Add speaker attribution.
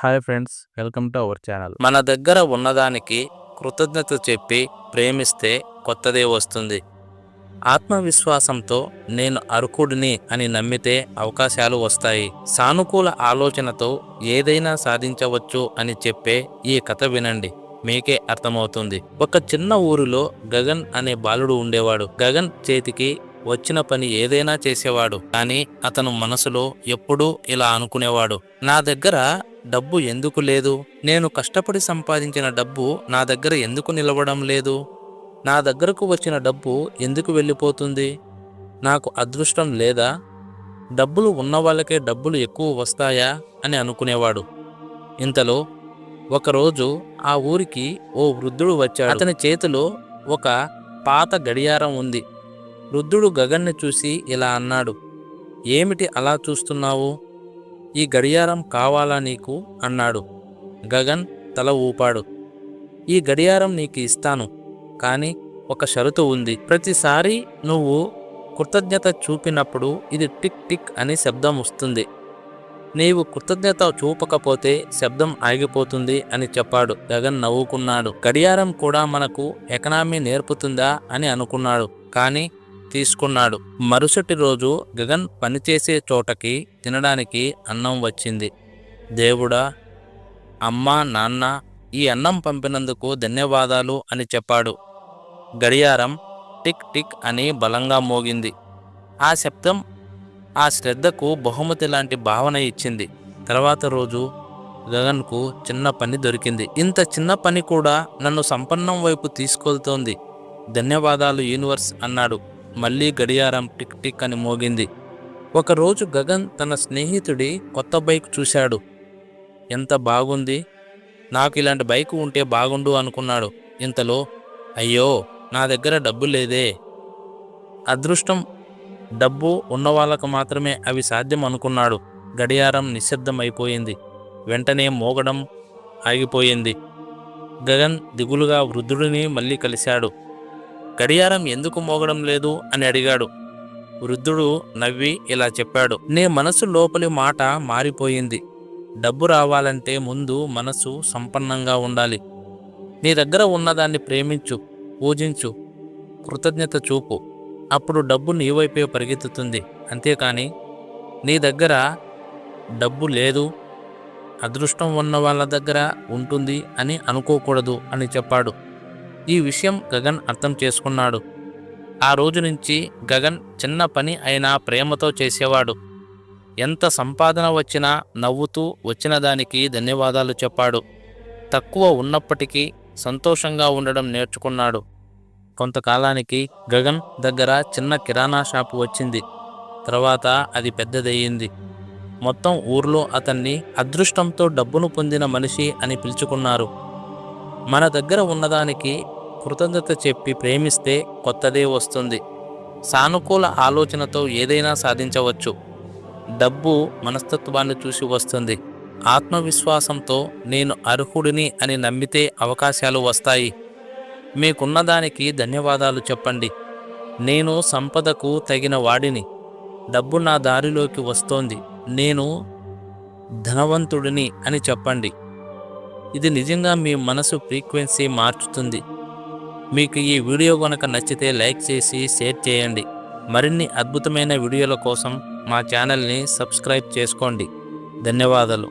Speaker 1: Hi friends welcome to our channel.
Speaker 2: మన దగ్గర ఉన్నదానికి కృతజ్ఞత చెప్పి ప్రేమిస్తే కొత్తదే వస్తుంది. ఆత్మవిశ్వాసంతో నేను అర్హుడిని అని నమ్మితే అవకాశాలు వస్తాయి. సానుకూల ఆలోచనతో ఏదైనా సాధించవచ్చు అని చెప్పే ఈ కథ వినండి. మీకే అర్థమవుతుంది. ఒక చిన్న ఊరిలో గగన్ అనే బాలుడు ఉండేవాడు. గగన్ చేతికి వచ్చిన పని ఏదైనా చేసేవాడు. కానీ అతను మనసులో ఎప్పుడూ ఇలా అనుకునేవాడు. నా దగ్గర డబ్బు ఎందుకు లేదు? నేను కష్టపడి సంపాదించిన డబ్బు నా దగ్గర ఎందుకు నిలవడం లేదు? నా దగ్గరకు వచ్చిన డబ్బు ఎందుకు వెళ్ళిపోతుంది? నాకు అదృష్టం లేదా? డబ్బులు ఉన్న వాళ్ళకే డబ్బులు ఎక్కువ వస్తాయా? అని అనుకునేవాడు. ఇంతలో ఒకరోజు ఆ ఊరికి ఓ వృద్ధుడు వచ్చాడు. అతని చేతిలో ఒక పాత గడియారం ఉంది. వృద్ధుడు గగన్ని చూసి ఇలా అన్నాడు. ఏమిటి అలా చూస్తున్నావు? ఈ గడియారం కావాలా నీకు? అన్నాడు. గగన్ తల ఊపాడు. ఈ గడియారం నీకు ఇస్తాను. కానీ ఒక షరతు ఉంది. ప్రతిసారి నువ్వు కృతజ్ఞత చూపినప్పుడు ఇది టిక్ టిక్ అని శబ్దం వస్తుంది. నీవు కృతజ్ఞత చూపకపోతే శబ్దం ఆగిపోతుంది అని చెప్పాడు. గగన్ నవ్వుకున్నాడు. గడియారం కూడా మనకు ఎకనామీ నేర్పుతుందా అని అనుకున్నాడు. కానీ తీసుకున్నాడు. మరుసటి రోజు గగన్ పనిచేసే చోటకి తినడానికి అన్నం వచ్చింది. దేవుడా అమ్మ నాన్న ఈ అన్నం పంపినందుకు ధన్యవాదాలు అని చెప్పాడు. గడియారం టిక్ టిక్ అని బలంగా మోగింది. ఆ శబ్దం ఆ శ్రద్ధకు బహుమతి లాంటి భావన ఇచ్చింది. తర్వాత రోజు గగన్కు చిన్న పని దొరికింది. ఇంత చిన్న పని కూడా నన్ను సంపన్నం వైపు తీసుకెళ్తోంది. ధన్యవాదాలు యూనివర్స్ అన్నాడు. మళ్ళీ గడియారం టిక్ టిక్ అని మోగింది. ఒకరోజు గగన్ తన స్నేహితుడి కొత్త బైక్ చూశాడు. ఎంత బాగుంది? నాకు ఇలాంటి బైక్ ఉంటే బాగుండు అనుకున్నాడు. ఇంతలో అయ్యో నా దగ్గర డబ్బు లేదే. అదృష్టం డబ్బు ఉన్నవాళ్ళకు మాత్రమే అవి సాధ్యం అనుకున్నాడు. గడియారం నిశ్శబ్దం అయిపోయింది వెంటనే మోగడం ఆగిపోయింది. గగన్ దిగులుగా వృద్ధుడిని మళ్ళీ కలిశాడు. గడియారం ఎందుకు మోగడం లేదు అని అడిగాడు. వృద్ధుడు నవ్వి ఇలా చెప్పాడు నీ మనసు లోపలి మాట మారిపోయింది. డబ్బు రావాలంటే ముందు మనసు సంపన్నంగా ఉండాలి. నీ దగ్గర ఉన్నదాన్ని ప్రేమించు పూజించు కృతజ్ఞత చూపు. అప్పుడు డబ్బు నీ వైపే పరిగెత్తుతుంది. అంతేకాని నీ దగ్గర డబ్బు లేదు. అదృష్టం ఉన్న వాళ్ళ దగ్గర ఉంటుంది అని అనుకోకూడదు అని చెప్పాడు. ఈ విషయం గగన్ అర్థం చేసుకున్నాడు. ఆ రోజు నుంచి గగన్ చిన్న పని అయినా ప్రేమతో చేసేవాడు. ఎంత సంపాదన వచ్చినా నవ్వుతూ వచ్చిన దానికి ధన్యవాదాలు చెప్పాడు. తక్కువ ఉన్నప్పటికీ సంతోషంగా ఉండడం నేర్చుకున్నాడు. కొంతకాలానికి గగన్ దగ్గర చిన్న కిరాణా షాపు వచ్చింది. తర్వాత అది పెద్దదయ్యింది. మొత్తం ఊర్లో అతన్ని అదృష్టంతో డబ్బును పొందిన మనిషి అని పిలుచుకున్నారు. మన దగ్గర ఉన్నదానికి కృతజ్ఞత చెప్పి ప్రేమిస్తే కొత్తదే వస్తుంది. సానుకూల ఆలోచనతో ఏదైనా సాధించవచ్చు. డబ్బు మనస్తత్వాన్ని చూసి వస్తుంది. ఆత్మవిశ్వాసంతో నేను అర్హుడిని అని నమ్మితే అవకాశాలు వస్తాయి. మీకున్నదానికి ధన్యవాదాలు చెప్పండి. నేను సంపదకు తగిన వాడిని. డబ్బు నా దారిలోకి వస్తోంది. నేను ధనవంతుడిని అని చెప్పండి. ఇది నిజంగా మీ మనసు ఫ్రీక్వెన్సీ మార్చుతుంది. మీకు ఈ వీడియో కనుక నచ్చితే లైక్ చేసి షేర్ చేయండి. మరిన్ని అద్భుతమైన వీడియోల కోసం మా ఛానల్ని సబ్స్క్రైబ్ చేసుకోండి. ధన్యవాదాలు.